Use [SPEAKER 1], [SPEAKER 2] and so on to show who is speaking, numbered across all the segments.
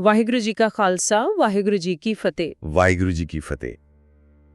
[SPEAKER 1] ਵਾਹਿਗੁਰੂ ਜੀ ਕਾ ਖਾਲਸਾ ਵਾਹਿਗੁਰੂ ਜੀ ਕੀ ਫਤਿਹ।
[SPEAKER 2] ਵਾਹਿਗੁਰੂ ਜੀ ਕੀ ਫਤਿਹ।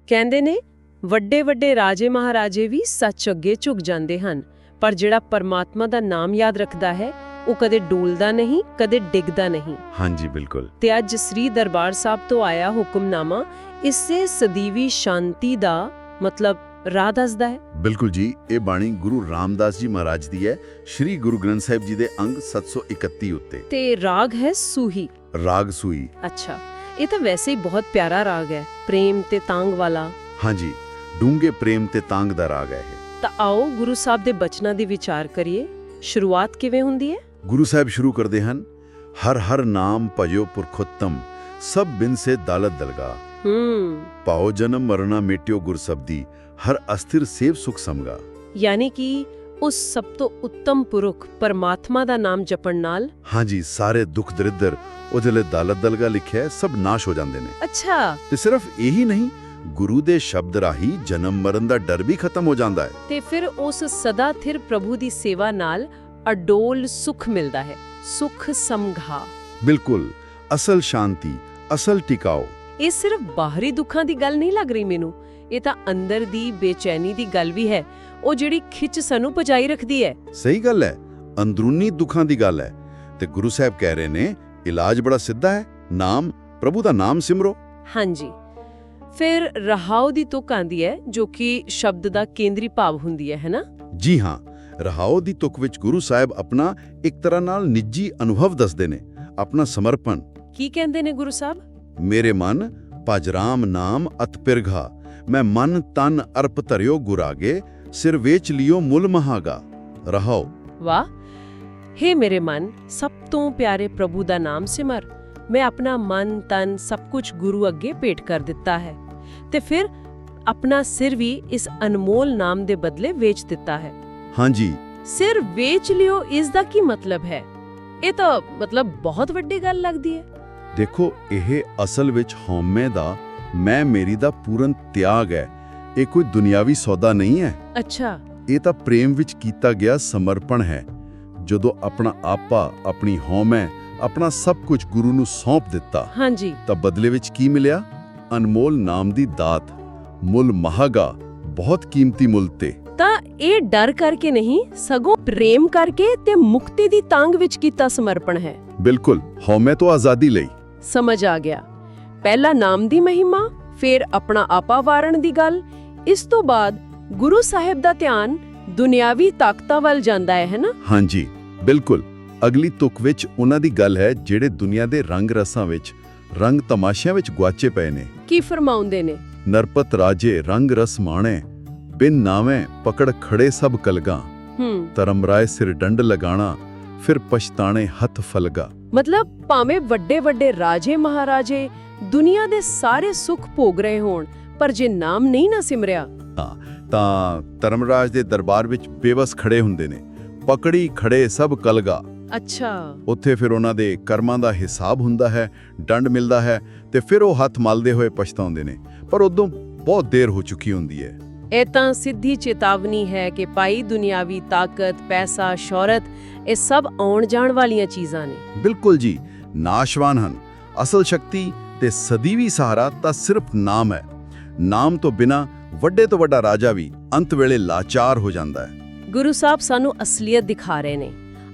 [SPEAKER 1] ਕਹਿੰਦੇ ਨੇ ਵੱਡੇ ਵੱਡੇ ਰਾਜੇ ਮਹਾਰਾਜੇ ਵੀ ਸੱਚ ਅੱਗੇ ਝੁਕ ਜਾਂਦੇ ਹਨ ਪਰ ਜਿਹੜਾ ਪਰਮਾਤਮਾ ਦਾ ਨਾਮ ਯਾਦ ਰੱਖਦਾ ਹੈ ਉਹ ਕਦੇ ਡੋਲਦਾ ਨਹੀਂ ਕਦੇ ਡਿੱਗਦਾ ਨਹੀਂ।
[SPEAKER 2] ਹਾਂਜੀ ਬਿਲਕੁਲ।
[SPEAKER 1] ਤੇ ਅੱਜ ਸ੍ਰੀ ਦਰਬਾਰ ਸਾਹਿਬ ਤੋਂ ਆਇਆ ਹੁਕਮਨਾਮਾ ਇਸੇ ਸਦੀਵੀ ਸ਼ਾਂਤੀ ਦਾ ਮਤਲਬ ਰਾਹ ਦੱਸਦਾ ਹੈ।
[SPEAKER 2] ਬਿਲਕੁਲ ਜੀ ਇਹ ਬਾਣੀ ਗੁਰੂ ਰਾਮਦਾਸ ਜੀ ਮਹਾਰਾਜ ਦੀ ਹੈ। ਸ੍ਰੀ ਗੁਰੂ ਗ੍ਰੰਥ ਸਾਹਿਬ ਜੀ ਦੇ ਅੰਗ 731 ਉੱਤੇ।
[SPEAKER 1] ਤੇ ਰਾਗ ਹੈ ਸੂਹੀ।
[SPEAKER 2] ਰਾਗ ਸੂਈ
[SPEAKER 1] ਅੱਛਾ ਇਹ ਤਾਂ ਵੈਸੇ ਹੀ ਬਹੁਤ ਪਿਆਰਾ ਰਾਗ ਹੈ। ਪ੍ਰੇਮ ਤੇ ਤਾਂਗ ਵਾਲਾ।
[SPEAKER 2] ਹਾਂਜੀ ਡੂੰਗੇ ਪ੍ਰੇਮ ਤੇ ਤਾਂਗ ਦਾ ਰਾਗ ਹੈ ਇਹ।
[SPEAKER 1] ਤਾਂ ਆਓ ਗੁਰੂ ਸਾਹਿਬ ਦੇ ਬਚਨਾਂ ਦੀ ਵਿਚਾਰ ਕਰੀਏ। ਸ਼ੁਰੂਆਤ ਕਿਵੇਂ ਹੁੰਦੀ ਹੈ?
[SPEAKER 2] ਗੁਰੂ ਸਾਹਿਬ ਸ਼ੁਰੂ ਕਰਦੇ ਹਨ ਹਰ ਹਰ ਨਾਮ ਭਜੋ ਪੁਰਖੋਤਮ ਸਭ ਬਿਨ ਸੇ ਦਾਲਤ ਦਲਗਾ।
[SPEAKER 1] ਹੂੰ।
[SPEAKER 2] ਪਾਓ ਜਨਮ ਮਰਨਾ ਮਿਟਿਓ ਗੁਰ ਸਬਦੀ ਹਰ ਅਸਥਿਰ ਸੇਵ ਸੁਖ ਸਮਗਾ
[SPEAKER 1] ਯਾਨੀ ਕਿ ਉਸ ਸਭ ਤੋਂ ਉੱਤਮ ਪੁਰਖ ਪਰਮਾਤਮਾ ਦਾ ਨਾਮ ਜਪਣ ਨਾਲ
[SPEAKER 2] ਹਾਂਜੀ ਸਾਰੇ ਦੁੱਖ ਦਰਿਦਰ ਉਹਦੇ ਲਈ ਦਾਲਤ ਦਲਗਾ ਲਿਖਿਆ ਹੈ ਸਭ ਨਾਸ਼ ਹੋ ਜਾਂਦੇ ਨੇ
[SPEAKER 1] ਅੱਛਾ
[SPEAKER 2] ਤੇ ਸਿਰਫ ਇਹੀ ਨਹੀਂ ਗੁਰੂ ਦੇ ਸ਼ਬਦ ਰਾਹੀਂ ਜਨਮ ਮਰਨ ਦਾ ਡਰ ਵੀ ਖਤਮ ਹੋ ਜਾਂਦਾ ਹੈ
[SPEAKER 1] ਤੇ ਫਿਰ ਉਸ ਸਦਾ ਥਿਰ ਪ੍ਰਭੂ ਦੀ ਸੇਵਾ ਨਾਲ ਅਡੋਲ ਸੁਖ ਮਿਲਦਾ ਹੈ ਸੁਖ ਸਮਘਾ
[SPEAKER 2] ਬਿਲਕੁਲ ਅਸਲ ਸ਼ਾਂਤੀ ਅਸਲ ਟਿਕਾਓ
[SPEAKER 1] ਇਹ ਸਿਰਫ ਬਾਹਰੀ ਦੁੱਖਾਂ ਦੀ ਗੱਲ ਨਹੀਂ ਲੱਗ ਰਹੀ ਮੈਨੂੰ ਇਹ ਤਾਂ ਅੰਦਰ ਦੀ ਬੇਚੈਨੀ ਦੀ ਗੱਲ ਵੀ ਹੈ। ਉਹ ਜਿਹੜੀ ਖਿੱਚ ਸਾਨੂੰ ਪਜਾਈ ਰੱਖਦੀ ਹੈ।
[SPEAKER 2] ਸਹੀ ਗੱਲ ਹੈ। ਅੰਦਰੂਨੀ ਦੁੱਖਾਂ ਦੀ ਗੱਲ ਹੈ। ਤੇ ਗੁਰੂ ਸਾਹਿਬ ਕਹਿ ਰਹੇ ਨੇ ਇਲਾਜ ਬੜਾ ਸਿੱਧਾ ਹੈ। ਨਾਮ ਪ੍ਰਭੂ ਦਾ ਨਾਮ ਸਿਮਰੋ।
[SPEAKER 1] ਹਾਂਜੀ। ਫਿਰ ਰਹਾਉ ਦੀ ਤੁਕ ਆਂਦੀ ਹੈ ਜੋ ਕਿ ਸ਼ਬਦ ਦਾ ਕੇਂਦਰੀ ਭਾਵ ਹੁੰਦੀ ਹੈ ਹੈਨਾ?
[SPEAKER 2] ਜੀ ਹਾਂ। ਰਹਾਓ ਦੀ ਤੁਕ ਵਿੱਚ ਗੁਰੂ ਸਾਹਿਬ ਆਪਣਾ ਇੱਕ ਤਰ੍ਹਾਂ ਨਾਲ ਨਿੱਜੀ ਅਨੁਭਵ ਦੱਸਦੇ ਨੇ। ਆਪਣਾ ਸਮਰਪਣ।
[SPEAKER 1] ਕੀ ਕਹਿੰਦੇ ਨੇ ਗੁਰੂ ਸਾਹਿਬ?
[SPEAKER 2] ਮੇਰੇ ਮਨ ਭਜ ਰਾਮ ਨਾਮ ਅਤ ਪਿਰਘਾ ਮੈਂ ਮਨ ਤਨ ਅਰਪ ਧਰਿਓ ਗੁਰਾਗੇ ਸਿਰ ਵੇਚ ਲਿਓ ਮੁੱਲ ਮਹਾਗਾ। ਰਹਾਓ।
[SPEAKER 1] ਵਾਹ ਹੇ ਮੇਰੇ ਮਨ ਸਭ ਤੋਂ ਪਿਆਰੇ ਪ੍ਰਭੂ ਦਾ ਨਾਮ ਸਿਮਰ। ਮੈਂ ਆਪਣਾ ਮਨ ਤਨ ਸਭ ਕੁਝ ਗੁਰੂ ਅੱਗੇ ਭੇਟ ਕਰ ਦਿੱਤਾ ਹੈ। ਤੇ ਫਿਰ ਆਪਣਾ ਸਿਰ ਵੀ ਇਸ ਅਨਮੋਲ ਨਾਮ ਦੇ ਬਦਲੇ ਵੇਚ ਦਿੱਤਾ ਹੈ।
[SPEAKER 2] ਹਾਂਜੀ।
[SPEAKER 1] ਸਿਰ ਵੇਚ ਲਿਓ ਇਸ ਦਾ ਕੀ ਮਤਲਬ ਹੈ? ਇਹ ਤਾਂ ਮਤਲਬ ਬਹੁਤ ਵੱਡੀ ਗੱਲ ਲੱਗਦੀ ਹੈ।
[SPEAKER 2] ਦੇਖੋ ਇਹ ਅਸਲ ਵਿੱਚ ਹਉਮੈ ਦਾ ਮੈਂ ਮੇਰੀ ਦਾ ਪੂਰਨ ਤਿਆਗ ਹੈ। ਇਹ ਕੋਈ ਦੁਨਿਆਵੀ ਸੌਦਾ ਨਹੀਂ ਹੈ।
[SPEAKER 1] ਅੱਛਾ।
[SPEAKER 2] ਇਹ ਤਾਂ ਪ੍ਰੇਮ ਵਿੱਚ ਕੀਤਾ ਗਿਆ ਸਮਰਪਣ ਹੈ। ਜਦੋਂ ਆਪਣਾ ਆਪਾ ਆਪਣੀ ਹਉਮੈ ਆਪਣਾ ਸਭ ਕੁਝ ਗੁਰੂ ਨੂੰ ਸੌਂਪ ਦਿੱਤਾ
[SPEAKER 1] ਹਾਂਜੀ।
[SPEAKER 2] ਤਾਂ ਬਦਲੇ ਵਿੱਚ ਕੀ ਮਿਲਿਆ? ਅਨਮੋਲ ਨਾਮ ਦੀ ਦਾਤ। ਮੁੱਲ ਮਹਾਗਾ ਬਹੁਤ ਕੀਮਤੀ ਮੁੱਲ ਤੇ।
[SPEAKER 1] ਤਾਂ ਇਹ ਡਰ ਕਰਕੇ ਨਹੀਂ ਸਗੋਂ ਪ੍ਰੇਮ ਕਰਕੇ ਤੇ ਮੁਕਤੀ ਦੀ ਤਾਂਗ ਵਿੱਚ ਕੀਤਾ ਸਮਰਪਣ ਹੈ।
[SPEAKER 2] ਬਿਲਕੁਲ ਹਉਮੈ ਤੋਂ ਆਜ਼ਾਦੀ ਲਈ।
[SPEAKER 1] ਸਮਝ ਆ ਗਿਆ। ਪਹਿਲਾ ਨਾਮ ਦੀ ਮਹਿਮਾ ਫਿਰ ਆਪਣਾ ਆਪਾ ਵਾਰਣ ਦੀ ਗੱਲ। ਇਸ ਤੋਂ ਬਾਅਦ ਗੁਰੂ ਸਾਹਿਬ ਦਾ ਧਿਆਨ ਦੁਨਿਆਵੀ ਤਾਕਤਾਂ ਵੱਲ ਜਾਂਦਾ ਹੈ ਹੈਨਾ
[SPEAKER 2] ਹਾਂਜੀ ਬਿਲਕੁਲ। ਅਗਲੀ ਤੁਕ ਵਿੱਚ ਉਹਨਾਂ ਦੀ ਗੱਲ ਹੈ ਜਿਹੜੇ ਦੁਨੀਆ ਦੇ ਰੰਗ ਰਸਾਂ ਵਿੱਚ ਰੰਗ ਤਮਾਸ਼ਿਆਂ ਵਿੱਚ ਗੁਆਚੇ ਪਏ ਨੇ।
[SPEAKER 1] ਕੀ ਫਰਮਾਉਂਦੇ ਨੇ?
[SPEAKER 2] ਨਰਪਤ ਰਾਜੇ ਰੰਗ ਰਸ ਮਾਣੇ ਬਿਨ ਨਾਵੇਂ ਪਕੜ ਖੜੇ ਸਭ ਕਲਗਾ।
[SPEAKER 1] ਹੂੰ।
[SPEAKER 2] ਧਰਮ ਰਾਏ ਸਿਰ ਡੰਡ ਲਗਾਣਾ ਫਿਰ ਪਛਤਾਣੇ ਹੱਥ ਫਲਗਾ।
[SPEAKER 1] ਮਤਲਬ ਭਾਵੇਂ ਵੱਡੇ ਵੱਡੇ ਰਾਜੇ ਮਹਾਰਾਜੇ ਦੁਨੀਆ ਦੇ ਸਾਰੇ ਸੁੱਖ ਭੋਗ ਰਹੇ ਹੋਣ ਪਰ ਜੇ ਨਾਮ ਨਹੀਂ ਨਾ ਸਿਮਰਿਆ।
[SPEAKER 2] ਤਾਂ ਧਰਮਰਾਜ ਦੇ ਦਰਬਾਰ ਵਿੱਚ ਬੇਵਸ ਖੜੇ ਹੁੰਦੇ ਨੇ। ਪਕੜੀ ਖੜੇ ਸਭ ਕਲਗਾ।
[SPEAKER 1] ਅੱਛਾ।
[SPEAKER 2] ਉੱਥੇ ਫਿਰ ਉਹਨਾਂ ਦੇ ਕਰਮਾਂ ਦਾ ਹਿਸਾਬ ਹੁੰਦਾ ਹੈ ਦੰਡ ਮਿਲਦਾ ਹੈ ਤੇ ਫਿਰ ਉਹ ਹੱਥ ਮਲਦੇ ਹੋਏ ਪਛਤਾਉਂਦੇ ਨੇ। ਪਰ ਉਦੋਂ ਬਹੁਤ ਦੇਰ ਹੋ ਚੁੱਕੀ ਹੁੰਦੀ ਹੈ।
[SPEAKER 1] ਇਹ ਤਾਂ ਸਿੱਧੀ ਚੇਤਾਵਨੀ ਹੈ ਕਿ ਪਾਈ ਦੁਨਿਆਵੀ ਤਾਕਤ ਪੈਸਾ ਸ਼ੌਹਰਤ ਇਹ ਸਭ ਆਉਣ ਜਾਣ ਵਾਲੀਆਂ ਚੀਜ਼ਾਂ ਨੇ।
[SPEAKER 2] ਬਿਲਕੁਲ ਜੀ ਨਾਸ਼ਵਾਨ ਹਨ। ਅਸਲ ਸ਼ਕਤੀ ਤੇ ਸਦੀਵੀ ਸਹਾਰਾ ਤਾਂ ਸਿਰਫ ਨਾਮ ਹੈ। ਨਾਮ ਤੋਂ ਬਿਨਾ ਵੱਡੇ ਤੋਂ ਵੱਡਾ ਰਾਜਾ ਵੀ ਅੰਤ ਵੇਲੇ ਲਾਚਾਰ ਹੋ ਜਾਂਦਾ ਹੈ।
[SPEAKER 1] ਗੁਰੂ ਸਾਹਿਬ ਸਾਨੂੰ ਅਸਲੀਅਤ ਦਿਖਾ ਰਹੇ ਨੇ।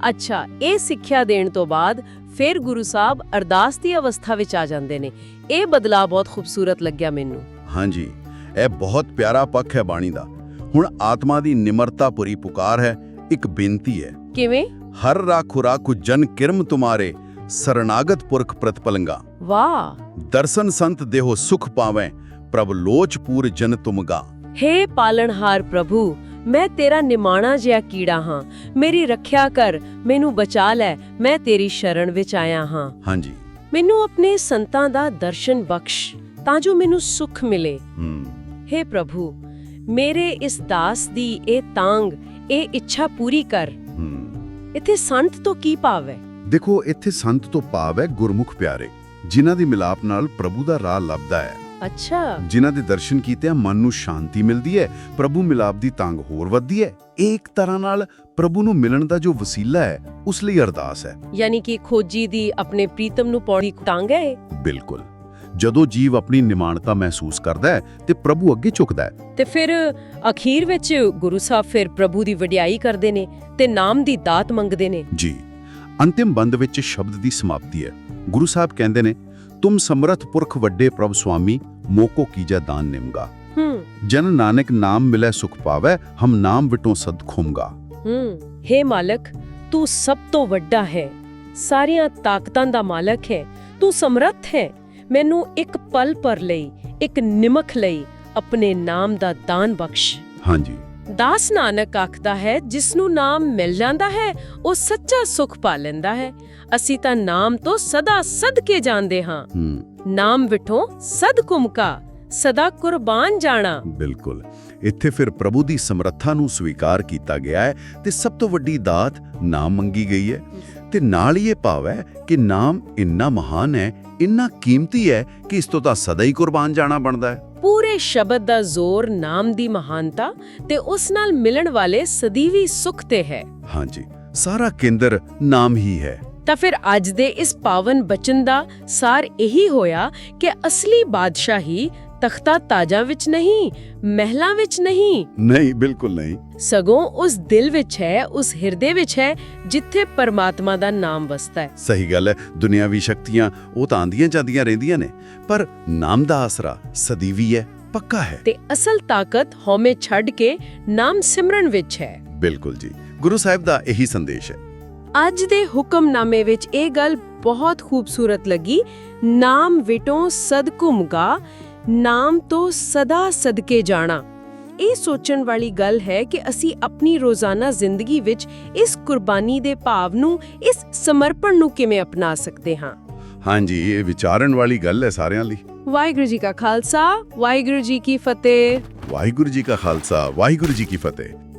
[SPEAKER 1] ਅੱਛਾ ਇਹ ਸਿੱਖਿਆ ਦੇਣ ਤੋਂ ਬਾਅਦ ਫਿਰ ਗੁਰੂ ਸਾਹਿਬ ਅਰਦਾਸ ਦੀ ਅਵਸਥਾ ਵਿੱਚ ਆ ਜਾਂਦੇ ਨੇ। ਇਹ ਬਦਲਾਅ ਬਹੁਤ ਖੂਬਸੂਰਤ ਲੱਗਿਆ ਮੈਨੂੰ।
[SPEAKER 2] ਹਾਂਜੀ। ਇਹ ਬਹੁਤ ਪਿਆਰਾ ਪੱਖ ਹੈ ਬਾਣੀ ਦਾ। ਹੁਣ ਆਤਮਾ ਦੀ ਨਿਮਰਤਾ ਭਰੀ ਪੁਕਾਰ ਹੈ ਇੱਕ ਬੇਨਤੀ ਹੈ।
[SPEAKER 1] ਕਿਵੇਂ?
[SPEAKER 2] ਹਰ ਰਾਖੁ ਰਾਖੁ ਜਨ ਕਿਰਮ ਤੁਮਾਰੇ ਸਰਨਾਗਤ ਪੁਰਖ ਪ੍ਰਤਪਲੰਗਾ।
[SPEAKER 1] ਵਾਹ!
[SPEAKER 2] ਦਰਸ਼ਨ ਸੰਤ ਦੇਹੋ ਸੁਖ ਪਾਵੇਂ ਪ੍ਰਭ ਲੋਚ ਪੂਰ ਜਨ ਤੁਮਗਾ।
[SPEAKER 1] ਹੇ ਪਾਲਣਹਾਰ ਪ੍ਰਭੂ ਮੈਂ ਤੇਰਾ ਨਿਮਾਣਾ ਜਿਹਾ ਕੀੜਾ ਹਾਂ। ਮੇਰੀ ਰੱਖਿਆ ਕਰ ਮੈਨੂੰ ਬਚਾ ਲੈ ਮੈਂ ਤੇਰੀ ਸ਼ਰਨ ਵਿੱਚ ਆਇਆ ਹਾਂ।
[SPEAKER 2] ਹਾਂਜੀ।
[SPEAKER 1] ਮੈਨੂੰ ਆਪਣੇ ਸੰਤਾਂ ਦਾ ਦਰਸ਼ਨ ਬਖਸ਼ ਤਾਂ ਜੋ ਮੈਨੂੰ ਸੁਖ ਮਿਲੇ।
[SPEAKER 2] ਹੂੰ।
[SPEAKER 1] ਹੇ ਪ੍ਰਭੂ ਮੇਰੇ ਇਸ ਦਾਸ ਦੀ ਇਹ ਤਾਂਗ ਇਹ ਇੱਛਾ ਪੂਰੀ ਕਰ। ਇੱਥੇ ਸੰਤ ਤੋਂ ਕੀ ਭਾਵ ਹੈ?
[SPEAKER 2] ਦੇਖੋ ਇੱਥੇ ਸੰਤ ਤੋਂ ਭਾਵ ਹੈ ਗੁਰਮੁਖ ਪਿਆਰੇ ਜਿਨ੍ਹਾਂ ਦੀ ਮਿਲਾਪ ਨਾਲ ਪ੍ਰਭੂ ਦਾ ਰਾਹ ਲੱਭਦਾ ਹੈ।
[SPEAKER 1] ਅੱਛਾ।
[SPEAKER 2] ਜਿਨ੍ਹਾਂ ਦੇ ਦਰਸ਼ਨ ਕੀਤਿਆਂ ਮਨ ਨੂੰ ਸ਼ਾਂਤੀ ਮਿਲਦੀ ਹੈ ਪ੍ਰਭੂ ਮਿਲਾਪ ਦੀ ਤੰਗ ਹੋਰ ਵੱਧਦੀ ਹੈ। ਇੱਕ ਤਰ੍ਹਾਂ ਨਾਲ ਪ੍ਰਭੂ ਨੂੰ ਮਿਲਣ ਦਾ ਜੋ ਵਸੀਲਾ ਹੈ ਉਸ ਲਈ ਅਰਦਾਸ ਹੈ।
[SPEAKER 1] ਯਾਨੀ ਕਿ ਖੋਜੀ ਦੀ ਆਪਣੇ ਪ੍ਰੀਤਮ ਨੂੰ ਪੌੜੀ ਤੰਗ ਹੈ।
[SPEAKER 2] ਬਿਲਕੁਲ। ਜਦੋਂ ਜੀਵ ਆਪਣੀ ਨਿਮਾਣਤਾ ਮਹਿਸੂਸ ਕਰਦਾ ਹੈ ਤੇ ਪ੍ਰਭੂ ਅੱਗੇ ਝੁਕਦਾ ਹੈ।
[SPEAKER 1] ਤੇ ਫਿਰ ਅਖੀਰ ਵਿੱਚ ਗੁਰੂ ਸਾਹਿਬ ਫਿਰ ਪ੍ਰਭੂ ਦੀ ਵਡਿਆਈ ਕਰਦੇ ਨੇ ਤੇ ਨਾਮ ਦੀ ਦਾਤ ਮੰਗਦੇ ਨੇ।
[SPEAKER 2] ਜੀ ਅੰਤਿਮ ਬੰਦ ਵਿੱਚ ਸ਼ਬਦ ਦੀ ਸਮਾਪਤੀ ਹੈ। ਗੁਰੂ ਸਾਹਿਬ ਕਹਿੰਦੇ ਨੇ ਤੁਮ ਸਮਰਥ ਪੁਰਖ ਵੱਡੇ ਪ੍ਰਭ ਸੁਆਮੀ ਮੋਕੋ ਕੀਜੈ ਦਾਨ ਨਿਮਗਾ।
[SPEAKER 1] ਹੂੰ।
[SPEAKER 2] ਜਨ ਨਾਨਕ ਨਾਮ ਮਿਲੈ ਸੁਖ ਪਾਵੈ ਹਮ ਨਾਮ ਵਿਟੋ ਸਦ ਖੁਮਗਾ
[SPEAKER 1] ਹੂੰ हे ਮਾਲਕ ਤੂੰ ਸਭ ਤੋਂ ਵੱਡਾ ਹੈ। ਸਾਰੀਆਂ ਤਾਕਤਾਂ ਦਾ ਮਾਲਕ ਹੈ। ਤੂੰ ਸਮਰੱਥ ਹੈ। ਮੈਨੂੰ ਇੱਕ ਪਲ ਪਰ ਲਈ ਇੱਕ ਨਿਮਖ ਲਈ ਆਪਣੇ ਨਾਮ ਦਾ ਦਾਨ ਬਖਸ਼।
[SPEAKER 2] ਹਾਂਜੀ।
[SPEAKER 1] ਦਾਸ ਨਾਨਕ ਆਖਦਾ ਹੈ ਜਿਸ ਨੂੰ ਨਾਮ ਮਿਲ ਜਾਂਦਾ ਹੈ ਉਹ ਸੱਚਾ ਸੁਖ ਪਾ ਲੈਂਦਾ ਹੈ। ਅਸੀਂ ਤਾਂ ਨਾਮ ਤੋਂ ਸਦਾ ਸਦਕੇ ਜਾਂਦੇ
[SPEAKER 2] ਹਾਂ।
[SPEAKER 1] ਨਾਮ ਵਿਠੋ ਸਦ ਕੁਮਕਾ ਸਦਾ ਕੁਰਬਾਨ ਜਾਣਾ।
[SPEAKER 2] ਬਿਲਕੁਲ। ਇੱਥੇ ਫਿਰ ਪ੍ਰਭੂ ਦੀ ਸਮਰੱਥਾ ਨੂੰ ਸਵੀਕਾਰ ਕੀਤਾ ਗਿਆ ਹੈ ਤੇ ਸਭ ਤੋਂ ਵੱਡੀ ਦਾਤ ਨਾਮ ਮੰਗੀ ਗਈ ਹੈ। ਤੇ ਨਾਲ ਹੀ ਇਹ ਭਾਵ ਹੈ ਕਿ ਨਾਮ ਇੰਨਾ ਮਹਾਨ ਹੈ ਇੰਨਾ ਕੀਮਤੀ ਹੈ ਕਿ ਇਸ ਤੋਂ ਤਾਂ ਸਦਾ ਹੀ ਕੁਰਬਾਨ ਜਾਣਾ ਬਣਦਾ ਹੈ।
[SPEAKER 1] ਪੂਰੇ ਸ਼ਬਦ ਦਾ ਜ਼ੋਰ ਨਾਮ ਦੀ ਮਹਾਨਤਾ ਤੇ ਉਸ ਨਾਲ ਮਿਲਣ ਵਾਲੇ ਸਦੀਵੀ ਸੁਖ ਤੇ ਹੈ।
[SPEAKER 2] ਹਾਂਜੀ ਸਾਰਾ ਕੇਂਦਰ ਨਾਮ ਹੀ ਹੈ।
[SPEAKER 1] ਤਾਂ ਫਿਰ ਅੱਜ ਦੇ ਇਸ ਪਾਵਨ ਬਚਨ ਦਾ ਸਾਰ ਇਹੀ ਹੋਇਆ ਕਿ ਅਸਲੀ ਬਾਦਸ਼ਾਹੀ ਤਖਤਾ ਤਾਜਾਂ ਵਿੱਚ ਨਹੀਂ ਮਹਿਲਾਂ ਵਿੱਚ ਨਹੀਂ।
[SPEAKER 2] ਨਹੀਂ ਬਿਲਕੁਲ ਨਹੀਂ।
[SPEAKER 1] ਸਗੋਂ ਉਸ ਦਿਲ ਵਿੱਚ ਹੈ ਉਸ ਹਿਰਦੇ ਵਿੱਚ ਹੈ ਜਿੱਥੇ ਪਰਮਾਤਮਾ ਦਾ ਨਾਮ ਵਸਦਾ ਹੈ।
[SPEAKER 2] ਸਹੀ ਗੱਲ ਹੈ ਦੁਨਿਆਵੀ ਸ਼ਕਤੀਆਂ ਉਹ ਤਾਂ ਆਂਦੀਆਂ ਜਾਂਦੀਆਂ ਰਹਿੰਦੀਆਂ ਨੇ ਪਰ ਨਾਮ ਦਾ ਆਸਰਾ ਸਦੀਵੀ ਹੈ ਪੱਕਾ ਹੈ।
[SPEAKER 1] ਤੇ ਅਸਲ ਤਾਕਤ ਹਉਮੈ ਛੱਡ ਕੇ ਨਾਮ ਸਿਮਰਨ ਵਿੱਚ ਹੈ।
[SPEAKER 2] ਬਿਲਕੁਲ ਜੀ ਗੁਰੂ ਸਾਹਿਬ ਦਾ ਇਹੀ ਸੰਦੇਸ਼ ਹੈ।
[SPEAKER 1] ਅੱਜ ਦੇ ਹੁਕਮਨਾਮੇ ਵਿੱਚ ਇਹ ਗੱਲ ਬਹੁਤ ਖੂਬਸੂਰਤ ਲੱਗੀ ਨਾਮ ਵਿਟੋਂ ਸਦ ਘੁਮਗਾ ਨਾਮ ਤੋਂ ਸਦਾ ਸਦਕੇ ਜਾਣਾ। ਇਹ ਸੋਚਣ ਵਾਲੀ ਗੱਲ ਹੈ ਕਿ ਅਸੀਂ ਆਪਣੀ ਰੋਜ਼ਾਨਾ ਜ਼ਿੰਦਗੀ ਵਿੱਚ ਇਸ ਕੁਰਬਾਨੀ ਦੇ ਭਾਵ ਨੂੰ ਇਸ ਸਮਰਪਣ ਨੂੰ ਕਿਵੇਂ ਅਪਣਾ ਸਕਦੇ ਹਾਂ?
[SPEAKER 2] ਹਾਂਜੀ ਇਹ ਵਿਚਾਰਨ ਵਾਲੀ ਗੱਲ ਹੈ ਸਾਰਿਆਂ ਲਈ।
[SPEAKER 1] ਵਾਹਿਗੁਰੂ ਜੀ ਕਾ ਖਾਲਸਾ ਵਾਹਿਗੁਰੂ ਜੀ ਕੀ ਫਤਿਹ।
[SPEAKER 2] ਵਾਹਿਗੁਰੂ ਜੀ ਕਾ ਖਾਲਸਾ ਵਾਹਿਗੁਰੂ ਜੀ ਕੀ ਫਤਿਹ।